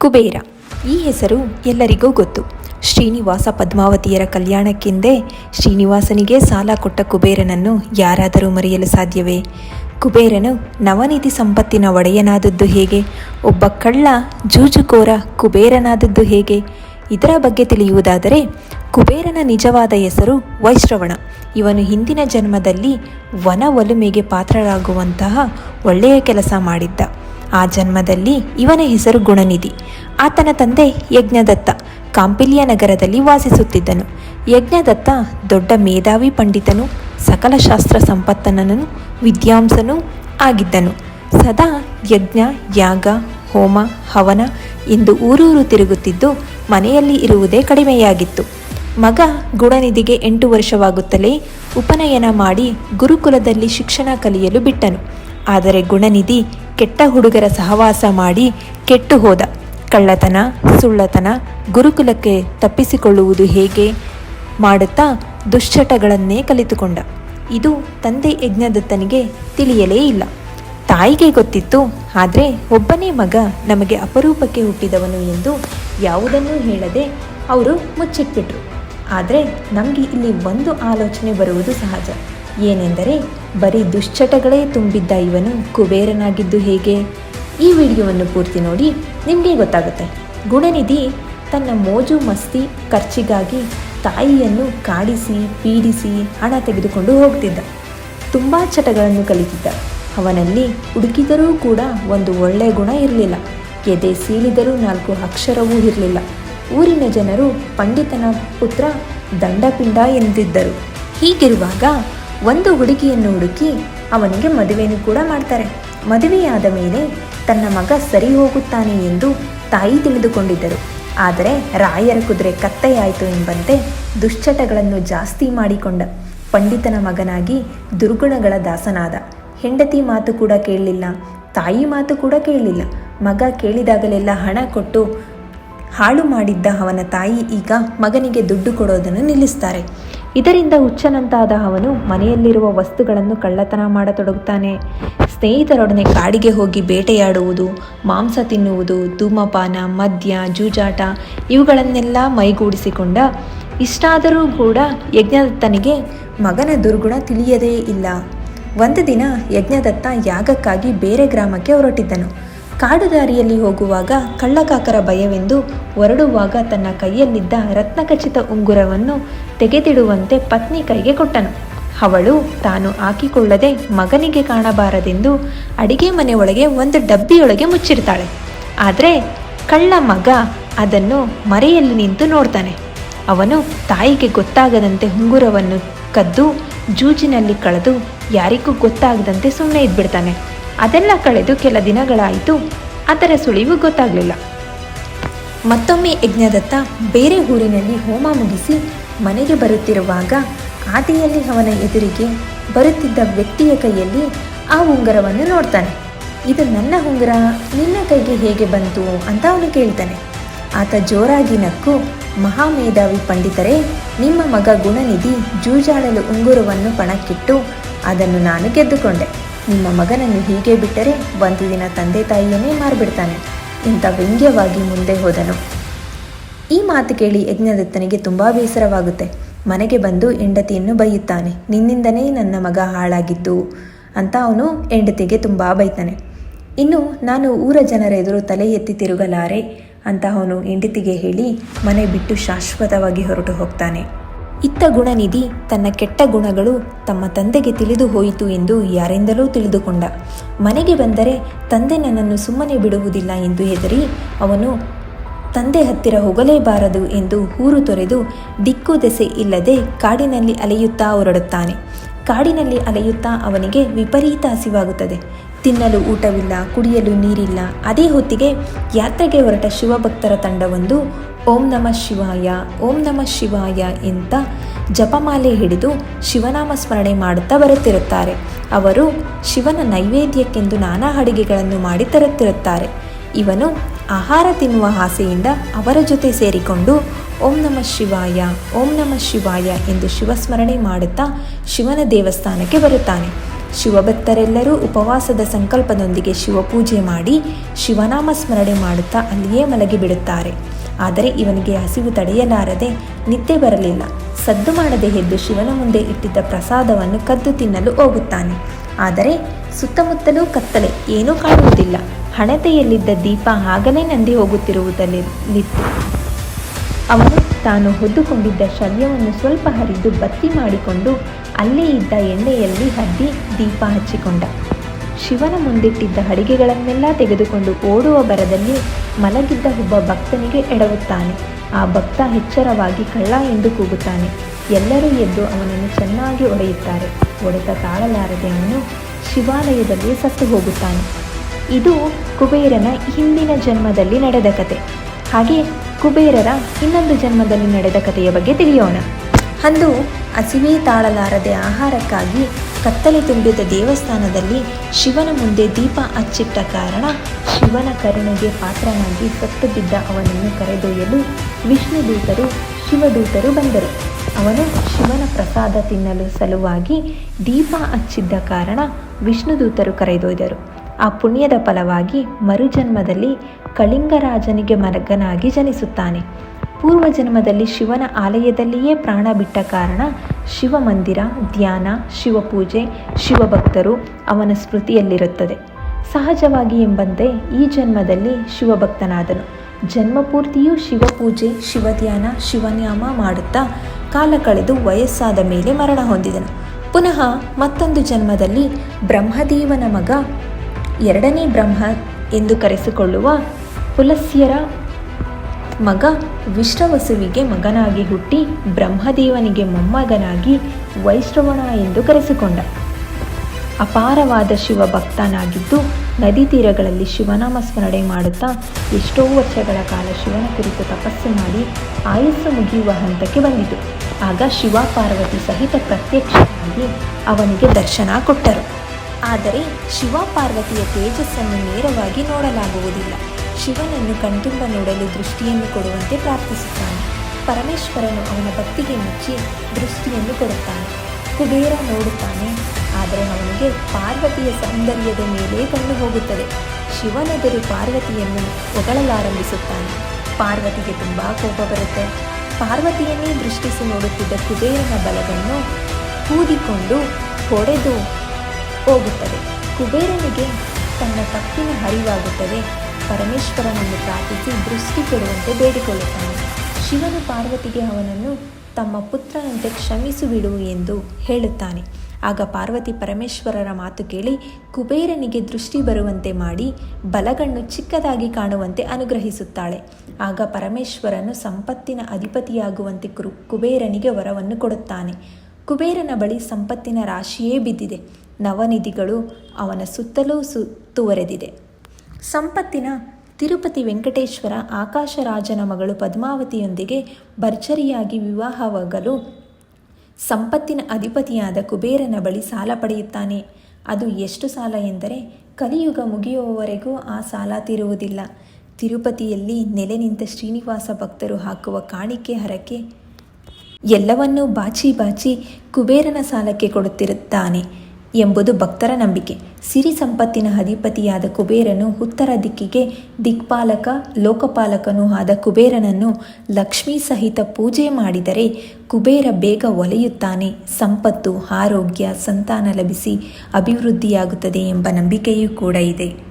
ಕುಬೇರ. ಈ ಹೆಸರು ಎಲ್ಲರಿಗೂ ಗೊತ್ತು. ಶ್ರೀನಿವಾಸ ಪದ್ಮಾವತಿಯರ ಕಲ್ಯಾಣಕ್ಕೆಂದೇ ಶ್ರೀನಿವಾಸನಿಗೆ ಸಾಲ ಕೊಟ್ಟ ಕುಬೇರನನ್ನು ಯಾರಾದರೂ ಮರೆಯಲು ಸಾಧ್ಯವೇ? ಕುಬೇರನು ನವನಿಧಿ ಸಂಪತ್ತಿನ ಒಡೆಯನಾದದ್ದು ಹೇಗೆ? ಒಬ್ಬ ಕಳ್ಳ ಜೂಜುಕೋರ ಕುಬೇರನಾದದ್ದು ಹೇಗೆ? ಇದರ ಬಗ್ಗೆ ತಿಳಿಯುವುದಾದರೆ, ಕುಬೇರನ ನಿಜವಾದ ಹೆಸರು ವೈಶ್ರವಣ. ಇವನು ಹಿಂದಿನ ಜನ್ಮದಲ್ಲಿ ವನ ಒಲುಮೆಗೆ ಪಾತ್ರರಾಗುವಂತಹ ಒಳ್ಳೆಯ ಕೆಲಸ ಮಾಡಿದ್ದ. ಆ ಜನ್ಮದಲ್ಲಿ ಇವನ ಹೆಸರು ಗುಣನಿಧಿ. ಆತನ ತಂದೆ ಯಜ್ಞದತ್ತ, ಕಾಂಪಿಲ್ಯ ನಗರದಲ್ಲಿ ವಾಸಿಸುತ್ತಿದ್ದನು. ಯಜ್ಞದತ್ತ ದೊಡ್ಡ ಮೇಧಾವಿ ಪಂಡಿತನು, ಸಕಲ ಶಾಸ್ತ್ರ ಸಂಪತ್ತನನು, ವಿದ್ಯಾಂಸನೂ ಆಗಿದ್ದನು. ಸದಾ ಯಜ್ಞ, ಯಾಗ, ಹೋಮ, ಹವನ ಎಂದು ಊರೂರು ತಿರುಗುತ್ತಿದ್ದು ಮನೆಯಲ್ಲಿ ಇರುವುದೇ ಕಡಿಮೆಯಾಗಿತ್ತು. ಮಗ ಗುಣನಿಧಿಗೆ ಎಂಟು ವರ್ಷವಾಗುತ್ತಲೇ ಉಪನಯನ ಮಾಡಿ ಗುರುಕುಲದಲ್ಲಿ ಶಿಕ್ಷಣ ಕಲಿಯಲು ಬಿಟ್ಟನು. ಆದರೆ ಗುಣನಿಧಿ ಕೆಟ್ಟ ಹುಡುಗರ ಸಹವಾಸ ಮಾಡಿ ಕೆಟ್ಟು ಹೋದ. ಕಳ್ಳತನ, ಸುಳ್ಳತನ, ಗುರುಕುಲಕ್ಕೆ ತಪ್ಪಿಸಿಕೊಳ್ಳುವುದು ಹೇಗೆ ಮಾಡುತ್ತಾ ದುಶ್ಚಟಗಳನ್ನೇ ಕಲಿತುಕೊಂಡ. ಇದು ತಂದೆ ಯಜ್ಞದತ್ತನಿಗೆ ತಿಳಿಯಲೇ ಇಲ್ಲ. ತಾಯಿಗೆ ಗೊತ್ತಿತ್ತು, ಆದರೆ ಒಬ್ಬನೇ ಮಗ ನಮಗೆ ಅಪರೂಪಕ್ಕೆ ಹುಟ್ಟಿದವನು ಎಂದು ಯಾವುದನ್ನೂ ಹೇಳದೆ ಅವರು ಮುಚ್ಚಿಟ್ಬಿಟ್ರು. ಆದರೆ ನಮಗೆ ಇಲ್ಲಿ ಒಂದು ಆಲೋಚನೆ ಬರುವುದು ಸಹಜ. ಏನೆಂದರೆ ಬರೀ ದುಶ್ಚಟಗಳೇ ತುಂಬಿದ್ದ ಇವನು ಕುಬೇರನಾಗಿದ್ದು ಹೇಗೆ? ಈ ವಿಡಿಯೋವನ್ನು ಪೂರ್ತಿ ನೋಡಿ ನಿಮಗೆ ಗೊತ್ತಾಗುತ್ತೆ. ಗುಣನಿಧಿ ತನ್ನ ಮೋಜು ಮಸ್ತಿ ಖರ್ಚಿಗಾಗಿ ತಾಯಿಯನ್ನು ಕಾಡಿಸಿ, ಪೀಡಿಸಿ ಹಣ ತೆಗೆದುಕೊಂಡು ಹೋಗ್ತಿದ್ದ. ತುಂಬ ಚಟಗಳನ್ನು ಕಲಿತಿದ್ದ. ಅವನಲ್ಲಿ ಹುಡುಕಿದರೂ ಕೂಡ ಒಂದು ಒಳ್ಳೆಯ ಗುಣ ಇರಲಿಲ್ಲ. ಎದೆ ಸೀಳಿದರೂ ನಾಲ್ಕು ಅಕ್ಷರವೂ ಇರಲಿಲ್ಲ. ಊರಿನ ಜನರು ಪಂಡಿತನ ಪುತ್ರ ದಂಡಪಿಂಡ ಎಂದಿದ್ದರು. ಹೀಗಿರುವಾಗ ಒಂದು ಹುಡುಗಿಯನ್ನು ಹುಡುಕಿ ಅವನಿಗೆ ಮದುವೆಯನ್ನು ಕೂಡ ಮಾಡ್ತಾರೆ. ಮದುವೆಯಾದ ಮೇಲೆ ತನ್ನ ಮಗ ಸರಿ ಹೋಗುತ್ತಾನೆ ಎಂದು ತಾಯಿ ತಿಳಿದುಕೊಂಡಿದ್ದರು. ಆದರೆ ರಾಯರ ಕುದುರೆ ಕತ್ತೆಯಾಯಿತು ಎಂಬಂತೆ ದುಶ್ಚಟಗಳನ್ನು ಜಾಸ್ತಿ ಮಾಡಿಕೊಂಡ ಪಂಡಿತನ ಮಗನಾಗಿ ದುರ್ಗುಣಗಳ ದಾಸನಾದ. ಹೆಂಡತಿ ಮಾತು ಕೂಡ ಕೇಳಲಿಲ್ಲ, ತಾಯಿ ಮಾತು ಕೂಡ ಕೇಳಲಿಲ್ಲ. ಮಗ ಕೇಳಿದಾಗಲೆಲ್ಲ ಹಣ ಕೊಟ್ಟು ಹಾಳು ಮಾಡಿದ್ದ ಅವನ ತಾಯಿ ಈಗ ಮಗನಿಗೆ ದುಡ್ಡು ಕೊಡೋದನ್ನು ನಿಲ್ಲಿಸ್ತಾರೆ. ಇದರಿಂದ ಹುಚ್ಚನಂತಾದ ಅವನು ಮನೆಯಲ್ಲಿರುವ ವಸ್ತುಗಳನ್ನು ಕಳ್ಳತನ ಮಾಡತೊಡಗುತ್ತಾನೆ. ಸ್ನೇಹಿತರೊಡನೆ ಕಾಡಿಗೆ ಹೋಗಿ ಬೇಟೆಯಾಡುವುದು, ಮಾಂಸ ತಿನ್ನುವುದು, ಧೂಮಪಾನ, ಮದ್ಯ, ಜೂಜಾಟ ಇವುಗಳನ್ನೆಲ್ಲ ಮೈಗೂಡಿಸಿಕೊಂಡ ಇಷ್ಟಾದರೂ ಕೂಡ ಯಜ್ಞದತ್ತನಿಗೆ ಮಗನ ದುರ್ಗುಣ ತಿಳಿಯದೇ ಇಲ್ಲ. ಒಂದು ದಿನ ಯಜ್ಞದತ್ತ ಯಾಗಕ್ಕಾಗಿ ಬೇರೆ ಗ್ರಾಮಕ್ಕೆ ಹೊರಟಿದ್ದನು. ಕಾಡು ದಾರಿಯಲ್ಲಿ ಹೋಗುವಾಗ ಕಳ್ಳಕಾಕರ ಭಯವೆಂದು ಹೊರಡುವಾಗ ತನ್ನ ಕೈಯಲ್ಲಿದ್ದ ರತ್ನಖಚಿತ ಉಂಗುರವನ್ನು ತೆಗೆದಿಡುವಂತೆ ಪತ್ನಿ ಕೈಗೆ ಕೊಟ್ಟನು. ಅವಳು ತಾನು ಹಾಕಿಕೊಳ್ಳದೆ ಮಗನಿಗೆ ಕಾಣಬಾರದೆಂದು ಅಡಿಗೆ ಮನೆಯೊಳಗೆ ಒಂದು ಡಬ್ಬಿಯೊಳಗೆ ಮುಚ್ಚಿರ್ತಾಳೆ. ಆದರೆ ಕಳ್ಳ ಮಗ ಅದನ್ನು ಮರೆಯಲ್ಲಿ ನಿಂತು ನೋಡ್ತಾನೆ. ಅವನು ತಾಯಿಗೆ ಗೊತ್ತಾಗದಂತೆ ಉಂಗುರವನ್ನು ಕದ್ದು, ಜೂಜಿನಲ್ಲಿ ಕಳೆದು ಯಾರಿಗೂ ಗೊತ್ತಾಗದಂತೆ ಸುಮ್ಮನೆ ಇದ್ಬಿಡ್ತಾನೆ. ಅದೆಲ್ಲ ಕಳೆದು ಕೆಲ ದಿನಗಳಾಯಿತು. ಅದರ ಸುಳಿವು ಗೊತ್ತಾಗಲಿಲ್ಲ. ಮತ್ತೊಮ್ಮೆ ಯಜ್ಞದತ್ತ ಬೇರೆ ಊರಿನಲ್ಲಿ ಹೋಮ ಮುಗಿಸಿ ಮನೆಗೆ ಬರುತ್ತಿರುವಾಗ ಆದಿಯಲ್ಲಿ ಅವನ ಎದುರಿಗೆ ಬರುತ್ತಿದ್ದ ವ್ಯಕ್ತಿಯ ಕೈಯಲ್ಲಿ ಆ ಉಂಗರವನ್ನು ನೋಡ್ತಾನೆ. ಇದು ನನ್ನ ಉಂಗುರ, ನಿನ್ನ ಕೈಗೆ ಹೇಗೆ ಬಂತು ಅಂತ ಅವನು ಕೇಳ್ತಾನೆ. ಆತ ಜೋರಾಗಿ ನಕ್ಕು ಮಹಾಮೇಧಾವಿ ಪಂಡಿತರೇ, ನಿಮ್ಮ ಮಗ ಗುಣನಿಧಿ ಜೂಜಾಡಲು ಉಂಗುರವನ್ನು ಪಣಕ್ಕಿಟ್ಟು ಅದನ್ನು ನಾನು ಗೆದ್ದುಕೊಂಡೆ. ನಿಮ್ಮ ಮಗನನ್ನು ಹೀಗೆ ಬಿಟ್ಟರೆ ಒಂದು ದಿನ ತಂದೆ ತಾಯಿಯನ್ನೇ ಮಾರ್ಬಿಡ್ತಾನೆ. ಇಂಥ ವ್ಯಂಗ್ಯವಾಗಿ ಮುಂದೆ ಹೋದನು. ಈ ಮಾತು ಕೇಳಿ ಯಜ್ಞದತ್ತನಿಗೆ ತುಂಬ ಬೇಸರವಾಗುತ್ತೆ. ಮನೆಗೆ ಬಂದು ಹೆಂಡತಿಯನ್ನು ಬೈಯುತ್ತಾನೆ. ನಿನ್ನಿಂದನೇ ನನ್ನ ಮಗ ಹಾಳಾಗಿದ್ದು ಅಂತ ಅವನು ಹೆಂಡತಿಗೆ ತುಂಬ ಬೈತಾನೆ. ಇನ್ನು ನಾನು ಊರ ಜನರ ಎದುರು ತಲೆ ಎತ್ತಿ ತಿರುಗಲಾರೆ ಅಂತ ಅವನು ಹೆಂಡತಿಗೆ ಹೇಳಿ ಮನೆ ಬಿಟ್ಟು ಶಾಶ್ವತವಾಗಿ ಹೊರಟು ಹೋಗ್ತಾನೆ. ಇತ್ತ ಗುಣನಿಧಿ ತನ್ನ ಕೆಟ್ಟ ಗುಣಗಳು ತಮ್ಮ ತಂದೆಗೆ ತಿಳಿದು ಹೋಯಿತು ಎಂದು ಯಾರಿಂದಲೂ ತಿಳಿದುಕೊಂಡ. ಮನೆಗೆ ಬಂದರೆ ತಂದೆ ನನ್ನನ್ನು ಸುಮ್ಮನೆ ಬಿಡುವುದಿಲ್ಲ ಎಂದು ಹೆದರಿ ಅವನು ತಂದೆ ಹತ್ತಿರ ಹೋಗಲೇಬಾರದು ಎಂದು ಊರು ತೊರೆದು ದಿಕ್ಕು ದೆಸೆ ಇಲ್ಲದೆ ಕಾಡಿನಲ್ಲಿ ಅಲೆಯುತ್ತಾ ಹೊರಡುತ್ತಾನೆ. ಕಾಡಿನಲ್ಲಿ ಅಲೆಯುತ್ತಾ ಅವನಿಗೆ ವಿಪರೀತ ಹಸಿವಾಗುತ್ತದೆ. ತಿನ್ನಲು ಊಟವಿಲ್ಲ, ಕುಡಿಯಲು ನೀರಿಲ್ಲ. ಅದೇ ಹೊತ್ತಿಗೆ ಯಾತ್ರೆಗೆ ಹೊರಟ ಶಿವಭಕ್ತರ ತಂಡವೊಂದು ಓಂ ನಮಃ ಶಿವಾಯ, ಓಂ ನಮಃ ಶಿವಾಯ ಅಂತ ಜಪಮಾಲೆ ಹಿಡಿದು ಶಿವನಾಮ ಸ್ಮರಣೆ ಮಾಡುತ್ತಾ ಬರುತ್ತಿರುತ್ತಾರೆ. ಅವರು ಶಿವನ ನೈವೇದ್ಯಕ್ಕೆಂದು ನಾನಾ ಅಡುಗೆಗಳನ್ನು ಮಾಡಿ ತರುತ್ತಿರುತ್ತಾರೆ. ಇವನು ಆಹಾರ ತಿನ್ನುವ ಆಸೆಯಿಂದ ಅವರ ಜೊತೆ ಸೇರಿಕೊಂಡು ಓಂ ನಮಃ ಶಿವಾಯ, ಓಂ ನಮಃ ಶಿವಾಯ ಎಂದು ಶಿವಸ್ಮರಣೆ ಮಾಡುತ್ತಾ ಶಿವನ ದೇವಸ್ಥಾನಕ್ಕೆ ಬರುತ್ತಾನೆ. ಶಿವಭಕ್ತರೆಲ್ಲರೂ ಉಪವಾಸದ ಸಂಕಲ್ಪದೊಂದಿಗೆ ಶಿವಪೂಜೆ ಮಾಡಿ ಶಿವನಾಮ ಸ್ಮರಣೆ ಮಾಡುತ್ತಾ ಅಲ್ಲಿಯೇ ಮಲಗಿಬಿಡುತ್ತಾರೆ ಆದರೆ ಇವನಿಗೆ ಹಸಿವು ತಡೆಯಲಾರದೆ ನಿದ್ದೆ ಬರಲಿಲ್ಲ. ಸದ್ದು ಮಾಡದೆ ಎದ್ದು ಶಿವನ ಮುಂದೆ ಇಟ್ಟಿದ್ದ ಪ್ರಸಾದವನ್ನು ಕದ್ದು ತಿನ್ನಲು ಹೋಗುತ್ತಾನೆ. ಆದರೆ ಸುತ್ತಮುತ್ತಲೂ ಕತ್ತಲೆ, ಏನೂ ಕಾಣುವುದಿಲ್ಲ. ಹಣತೆಯಲ್ಲಿದ್ದ ದೀಪ ಆಗಲೇ ನಂದಿ ಹೋಗುತ್ತಿರುವುದರಲ್ಲಿತ್ತು ಅವನು ತಾನು ಹೊದ್ದುಕೊಂಡಿದ್ದ ಶಲ್ಯವನ್ನು ಸ್ವಲ್ಪ ಹರಿದು ಬತ್ತಿ ಮಾಡಿಕೊಂಡು ಅಲ್ಲೇ ಇದ್ದ ಎಣ್ಣೆಯಲ್ಲಿ ಹದ್ದಿ ದೀಪ ಹಚ್ಚಿಕೊಂಡ. ಶಿವನ ಮುಂದಿಟ್ಟಿದ್ದ ಅಡಿಗೆಗಳನ್ನೆಲ್ಲ ತೆಗೆದುಕೊಂಡು ಓಡುವ ಬರದಲ್ಲಿ ಮಲಗಿದ್ದ ಒಬ್ಬ ಭಕ್ತನಿಗೆ ಎಡವುತ್ತಾನೆ. ಆ ಭಕ್ತ ಎಚ್ಚರವಾಗಿ ಕಳ್ಳ ಎಂದು ಕೂಗುತ್ತಾನೆ. ಎಲ್ಲರೂ ಎದ್ದು ಅವನನ್ನು ಚೆನ್ನಾಗಿ ಒಡೆಯುತ್ತಾರೆ ಒಡೆತ ತಾಳಲಾರದೆ ಅವನು ಶಿವಾಲಯದಲ್ಲಿ ಸತ್ತು ಹೋಗುತ್ತಾನೆ. ಇದು ಕುಬೇರನ ಹಿಂದಿನ ಜನ್ಮದಲ್ಲಿ ನಡೆದ ಕತೆ. ಹಾಗೆ ಕುಬೇರರ ಇನ್ನೊಂದು ಜನ್ಮದಲ್ಲಿ ನಡೆದ ಕಥೆಯ ಬಗ್ಗೆ ತಿಳಿಯೋಣ. ಅಂದು ಹಸಿವೆ ತಾಳಲಾರದೆ ಆಹಾರಕ್ಕಾಗಿ ಕತ್ತಲೆ ತುಂಬಿದ ದೇವಸ್ಥಾನದಲ್ಲಿ ಶಿವನ ಮುಂದೆ ದೀಪ ಹಚ್ಚಿಟ್ಟ ಕಾರಣ ಶಿವನ ಕರುಣೆಗೆ ಪಾತ್ರನಾಗಿ ಸತ್ತು ಬಿದ್ದ ಅವನನ್ನು ಕರೆದೊಯ್ಯಲು ವಿಷ್ಣುದೂತರು, ಶಿವದೂತರು ಬಂದರು. ಅವನು ಶಿವನ ಪ್ರಸಾದ ತಿನ್ನಲು ಸಲುವಾಗಿ ದೀಪ ಹಚ್ಚಿದ್ದ ಕಾರಣ ವಿಷ್ಣುದೂತರು ಕರೆದೊಯ್ದರು. ಆ ಪುಣ್ಯದ ಫಲವಾಗಿ ಮರುಜನ್ಮದಲ್ಲಿ ಕಳಿಂಗರಾಜನಿಗೆ ಮರಗನಾಗಿ ಜನಿಸುತ್ತಾನೆ. ಪೂರ್ವ ಜನ್ಮದಲ್ಲಿ ಶಿವನ ಆಲಯದಲ್ಲಿಯೇ ಪ್ರಾಣ ಬಿಟ್ಟ ಕಾರಣ ಶಿವ ಮಂದಿರ ಧ್ಯಾನ, ಶಿವಪೂಜೆ, ಶಿವಭಕ್ತರು ಅವನ ಸ್ಮೃತಿಯಲ್ಲಿರುತ್ತದೆ. ಸಹಜವಾಗಿ ಎಂಬಂತೆ ಈ ಜನ್ಮದಲ್ಲಿ ಶಿವಭಕ್ತನಾದನು. ಜನ್ಮಪೂರ್ತಿಯೂ ಶಿವಪೂಜೆ, ಶಿವಧ್ಯಾನ, ಶಿವನ್ಯಾಮ ಮಾಡುತ್ತಾ ಕಾಲ ಕಳೆದು ವಯಸ್ಸಾದ ಮೇಲೆ ಮರಣ ಹೊಂದಿದನು. ಪುನಃ ಮತ್ತೊಂದು ಜನ್ಮದಲ್ಲಿ ಬ್ರಹ್ಮದೇವನ ಮಗ ಎರಡನೇ ಬ್ರಹ್ಮ ಎಂದು ಕರೆಸಿಕೊಳ್ಳುವ ಪುಲಸ್ಯರ ಮಗ ವಿಶ್ರವಸುವಿಗೆ ಮಗನಾಗಿ ಹುಟ್ಟಿ ಬ್ರಹ್ಮದೇವನಿಗೆ ಮೊಮ್ಮಗನಾಗಿ ವೈಶ್ರವಣ ಎಂದು ಕರೆಸಿಕೊಂಡ. ಅಪಾರವಾದ ಶಿವಭಕ್ತನಾಗಿದ್ದು ನದಿ ತೀರಗಳಲ್ಲಿ ಶಿವನಾಮ ಸ್ಮರಣೆ ಮಾಡುತ್ತಾ ಎಷ್ಟೋ ವರ್ಷಗಳ ಕಾಲ ಶಿವನ ಕುರಿತು ತಪಸ್ಸು ಮಾಡಿ ಆಯಸ್ಸು ಮುಗಿಯುವ ಹಂತಕ್ಕೆ ಬಂದಿತು. ಆಗ ಶಿವ ಪಾರ್ವತಿ ಸಹಿತ ಪ್ರತ್ಯಕ್ಷವಾಗಿ ಅವನಿಗೆ ದರ್ಶನ ಕೊಟ್ಟರು. ಆದರೆ ಶಿವ ಪಾರ್ವತಿಯ ತೇಜಸ್ಸನ್ನು ನೇರವಾಗಿ ನೋಡಲಾಗುವುದಿಲ್ಲ. ಶಿವನನ್ನು ಕಣ್ತುಂಬ ನೋಡಲು ದೃಷ್ಟಿಯನ್ನು ಕೊಡುವಂತೆ ಪ್ರಾರ್ಥಿಸುತ್ತಾನೆ. ಪರಮೇಶ್ವರನು ಅವನ ಭಕ್ತಿಗೆ ಮುಚ್ಚಿ ದೃಷ್ಟಿಯನ್ನು ಕೊಡುತ್ತಾನೆ. ಕುಬೇರ ನೋಡುತ್ತಾನೆ, ಆದರೆ ಅವನಿಗೆ ಪಾರ್ವತಿಯ ಸೌಂದರ್ಯದ ಮೇಲೆ ಕಣ್ಣು ಹೋಗುತ್ತದೆ. ಶಿವನೆದುರು ಪಾರ್ವತಿಯನ್ನು ಹೊಗಳಲಾರಂಭಿಸುತ್ತಾನೆ. ಪಾರ್ವತಿಗೆ ತುಂಬ ಕೋಪ ಬರುತ್ತೆ. ಪಾರ್ವತಿಯನ್ನೇ ದೃಷ್ಟಿಸಿ ನೋಡುತ್ತಿದ್ದ ಕುಬೇರನ ಬಲವನ್ನು ಕೂದಿಕೊಂಡು ಹೊಡೆದು ಹೋಗುತ್ತದೆ. ಕುಬೇರನಿಗೆ ತನ್ನ ತಪ್ಪಿನ ಅರಿವಾಗುತ್ತದೆ ಪರಮೇಶ್ವರನನ್ನು ಪ್ರಾರ್ಥಿಸಿ ದೃಷ್ಟಿ ಕೊಡುವಂತೆ ಬೇಡಿಕೊಳ್ಳುತ್ತಾನೆ. ಶಿವನು ಪಾರ್ವತಿಗೆ ಅವನನ್ನು ತಮ್ಮ ಪುತ್ರನಂತೆ ಕ್ಷಮಿಸಿ ಬಿಡು ಎಂದು ಹೇಳುತ್ತಾನೆ. ಆಗ ಪಾರ್ವತಿ ಪರಮೇಶ್ವರರ ಮಾತು ಕೇಳಿ ಕುಬೇರನಿಗೆ ದೃಷ್ಟಿ ಬರುವಂತೆ ಮಾಡಿ ಬಲಗಣ್ಣು ಚಿಕ್ಕದಾಗಿ ಕಾಣುವಂತೆ ಅನುಗ್ರಹಿಸುತ್ತಾಳೆ. ಆಗ ಪರಮೇಶ್ವರನು ಸಂಪತ್ತಿನ ಅಧಿಪತಿಯಾಗುವಂತೆ ಕುರು, ಕುಬೇರನಿಗೆ ವರವನ್ನು ಕೊಡುತ್ತಾನೆ. ಕುಬೇರನ ಬಳಿ ಸಂಪತ್ತಿನ ರಾಶಿಯೇ ಬಿದ್ದಿದೆ. ನವನಿಧಿಗಳು ಅವನ ಸುತ್ತಲೂ ಸುತ್ತುವರೆದಿದೆ ಸಂಪತ್ತಿನ ತಿರುಪತಿ ವೆಂಕಟೇಶ್ವರ ಆಕಾಶರಾಜನ ಮಗಳು ಪದ್ಮಾವತಿಯೊಂದಿಗೆ ಭರ್ಜರಿಯಾಗಿ ವಿವಾಹವಾಗಲು ಸಂಪತ್ತಿನ ಅಧಿಪತಿಯಾದ ಕುಬೇರನ ಬಳಿ ಸಾಲ ಪಡೆಯುತ್ತಾನೆ. ಅದು ಎಷ್ಟು ಸಾಲ ಎಂದರೆ, ಕಲಿಯುಗ ಮುಗಿಯುವವರೆಗೂ ಆ ಸಾಲ ತೀರುವುದಿಲ್ಲ. ತಿರುಪತಿಯಲ್ಲಿ ನೆಲೆ ನಿಂತ ಶ್ರೀನಿವಾಸ ಭಕ್ತರು ಹಾಕುವ ಕಾಣಿಕೆ ಹರಕೆ ಎಲ್ಲವನ್ನೂ ಬಾಚಿ ಬಾಚಿ ಕುಬೇರನ ಸಾಲಕ್ಕೆ ಕೊಡುತ್ತಿರುತ್ತಾನೆ. ಎಂಬುದು ಭಕ್ತರ ನಂಬಿಕೆ. ಸಿರಿ ಸಂಪತ್ತಿನ ಅಧಿಪತಿಯಾದ ಕುಬೇರನು ಉತ್ತರ ದಿಕ್ಕಿಗೆ ದಿಕ್ಪಾಲಕ, ಲೋಕಪಾಲಕನೂ ಆದ ಕುಬೇರನನ್ನು ಲಕ್ಷ್ಮೀ ಸಹಿತ ಪೂಜೆ ಮಾಡಿದರೆ ಕುಬೇರ ಬೇಗ ಒಲೆಯುತ್ತಾನೆ. ಸಂಪತ್ತು, ಆರೋಗ್ಯ, ಸಂತಾನ ಲಭಿಸಿ ಅಭಿವೃದ್ಧಿಯಾಗುತ್ತದೆ ಎಂಬ ನಂಬಿಕೆಯೂ ಕೂಡ ಇದೆ.